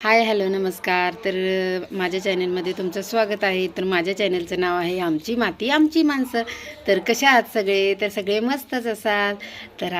Hi hello नमस्कार. तर माझ्या चॅनलमध्ये तुमचं स्वागत आहे. तर माझ्या चॅनलचं नाव आहे आमची माती आमची माणसं. तर कशा आहात सगळे? तर सगळे मस्तच असाल. तर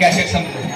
कॅसेट कॅशेट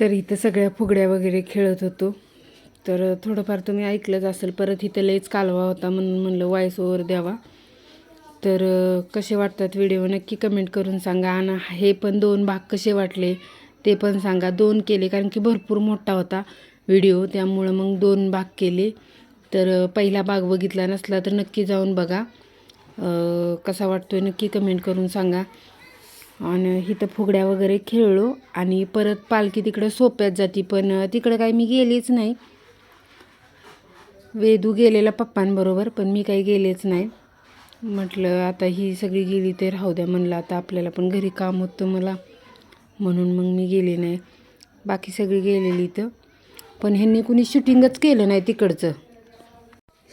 तर इथं सगळ्या फुगड्या वगैरे खेळत होतो. तर थोडंफार तुम्ही ऐकलंच असेल परत इथं लईच कालवा होता म्हणून म्हणलं वॉईस ओवर द्यावा. तर कसे वाटतात व्हिडिओ नक्की कमेंट करून सांगा. आणि हे पण दोन भाग कसे वाटले ते पण सांगा. दोन केले कारण की भरपूर मोठा होता व्हिडिओ त्यामुळं मग दोन भाग केले. तर पहिला भाग बघितला नसला तर नक्की जाऊन बघा. कसा कसा आहे नक्की कमेंट करून सांगा. आणि इथं फुगड्या वगैरे खेळलो आणि परत पालखी तिकडं सोप्यात जाती पण तिकडं काही मी गेलीच नाही. वेदू गेलेला पप्पांबरोबर पण मी काही गेलेच नाही. म्हटलं आता ही सगळी गेली ते राहू द्या म्हणलं आता आपल्याला पण घरी काम होतं मला म्हणून मग मी गेले नाही. बाकी सगळी गेलेली इथं. पण ह्यांनी कुणी शूटिंगच केलं नाही तिकडचं.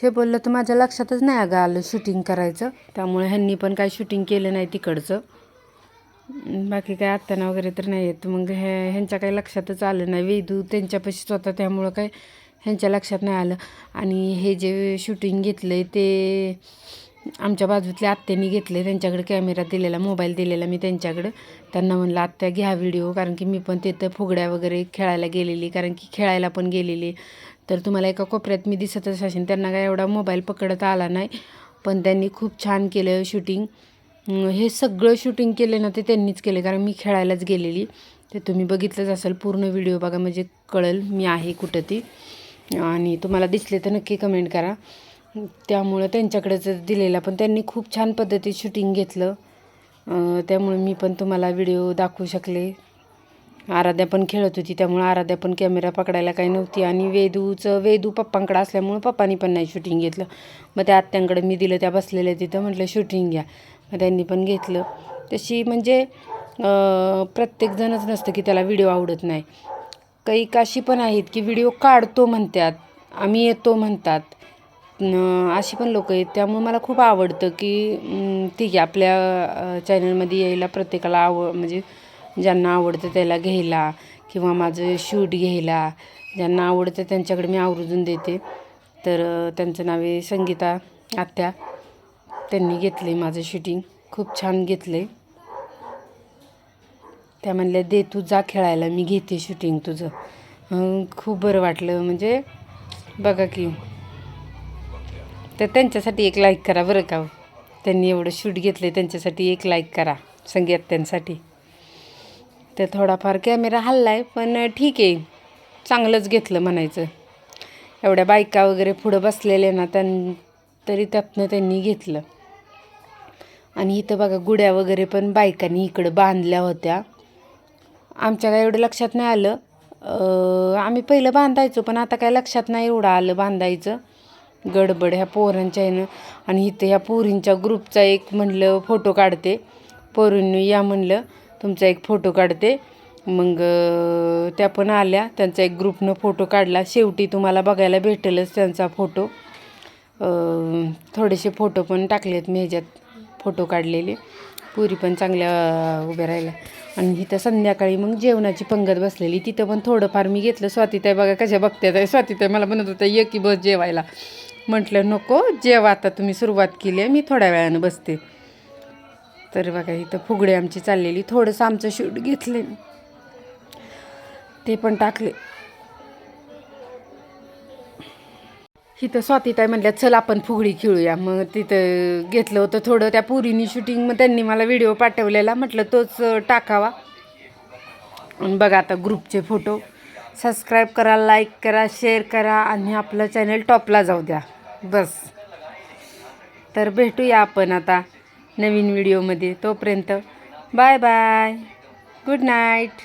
हे बोललं तर माझ्या लक्षातच नाही अगं आलं शूटिंग करायचं. त्यामुळे ह्यांनी पण काय शूटिंग केलं नाही तिकडचं. बाकी काय आत्ताना वगैरे तर नाही येत. मग ह्या ह्यांच्या काही लक्षातच आलं नाही. वेदू त्यांच्यापाशीच होता त्यामुळं काय ह्यांच्या लक्षात नाही आलं. आणि हे जे शूटिंग घेतलं आहे ते आमच्या बाजूतल्या आत्यानी आहे त्यांच्याकडे कॅमेरा दिलेला मोबाईल दिलेला मी त्यांच्याकडं. त्यांना म्हणलं आत्या घ्या व्हिडिओ कारण की मी पण तिथं फुगड्या वगैरे खेळायला गेलेली कारण की खेळायला पण गेलेली. तर तुम्हाला एका कोपऱ्यात मी दिसतच असेल त्यांना काय एवढा मोबाईल पकडत आला नाही. पण त्यांनी खूप छान केलं शूटिंग हे सगळं शूटिंग केलं ना ते त्यांनीच केले कारण मी खेळायलाच गेलेली. ते तुम्ही बघितलंच असेल पूर्ण व्हिडिओ बघा. म्हणजे कळेल मी आहे कुठं ती. आणि तुम्हाला दिसले तर नक्की कमेंट करा. त्यामुळं त्यांच्याकडेच दिलेला पण त्यांनी खूप छान पद्धतीत शूटिंग घेतलं. त्यामुळे मी पण तुम्हाला व्हिडिओ दाखवू शकले. आराध्या पण खेळत होती त्यामुळं आराध्या पण कॅमेरा पकडायला काही नव्हती. आणि वेदूचं वेदू पप्पांकडे असल्यामुळं पप्पानी पण नाही शूटिंग घेतलं. मग त्या आत्यांकडे मी दिलं त्या बसलेल्या तिथं म्हटलं शूटिंग घ्या. मग त्यांनी पण घेतलं. तशी म्हणजे प्रत्येकजणच नसतं की त्याला व्हिडिओ आवडत नाही. काही काशी पण आहेत की व्हिडिओ काढतो म्हणतात आम्ही येतो म्हणतात. अशी पण लोक आहेत. त्यामुळे मला खूप आवडतं की ठीक आहे आपल्या चॅनलमध्ये यायला प्रत्येकाला आवड म्हणजे ज्यांना आवडतं त्याला घ्यायला किंवा माझं शूट घ्यायला ज्यांना आवडतं त्यांच्याकडे मी आवर्जून देते. तर त्यांचं नाव आहे संगीता आत्या. त्यांनी घेतले माझं शूटिंग खूप छान घेतले त्या म्हणल्या दे तू जा खेळायला मी घेते शूटिंग तुझं. खूप बरं वाटलं म्हणजे बघा की. तर त्यांच्यासाठी एक लाईक करा बरं का हो. त्यांनी एवढं शूट घेतलं त्यांच्यासाठी एक लाईक करा संगीत्यांसाठी तर थोडाफार कॅमेरा हल्ला आहे पण ठीक आहे. चांगलंच घेतलं म्हणायचं. एवढ्या बायका वगैरे पुढं बसलेल्या ना त्यां तरी त्यातनं त्यांनी घेतलं. आणि इथं बघा गुड्या वगैरे पण बायकांनी इकडं बांधल्या होत्या. आमच्या काय एवढं लक्षात नाही आलं. आम्ही पहिलं बांधायचो पण आता काय लक्षात नाही एवढं आलं बांधायचं. गडबड ह्या पोरांच्या ह्यानं. आणि इथं ह्या पोरींच्या ग्रुपचा एक म्हणलं फोटो काढते. पोरींनी या म्हणलं तुमचा एक फोटो काढते. मग त्या पण आल्या. त्यांचा एक ग्रुपनं फोटो काढला. शेवटी तुम्हाला बघायला भेटेलच त्यांचा फोटो. थोडेसे फोटो पण टाकलेत मी ह्याच्यात फोटो काढलेले. पुरी पण चांगल्या उभ्या राहिल्या. आणि इथं संध्याकाळी मग जेवणाची पंगत बसलेली. तिथं पण थोडंफार मी घेतलं. स्वातीताई बघा कशा बघत्यात. आहे स्वातीताई मला म्हणत होत्या ये की बस जेवायला. म्हटलं नको जेवा आता तुम्ही सुरुवात केली आहे. मी थोड्या वेळानं बसते. तर बघा इथं फुगडी आमची चाललेली. थोडंसं आमचं शूट घेतले ते पण टाकले. इथं स्वातीताई म्हणल्या चल आपण फुगडी खेळूया. मग तिथं घेतलं होतं थोडं. त्या पुरीनी शूटिंग मग त्यांनी मला व्हिडिओ पाठवलेला. म्हटलं तोच टाकावा. आणि बघा आता ग्रुपचे फोटो सबस्क्राईब करा लाईक करा शेअर करा आणि आपलं चॅनल टॉपला जाऊ द्या. बस. तर भेटूया आपण आता नवीन व्हिडिओमध्ये तोपर्यंत. Bye bye good night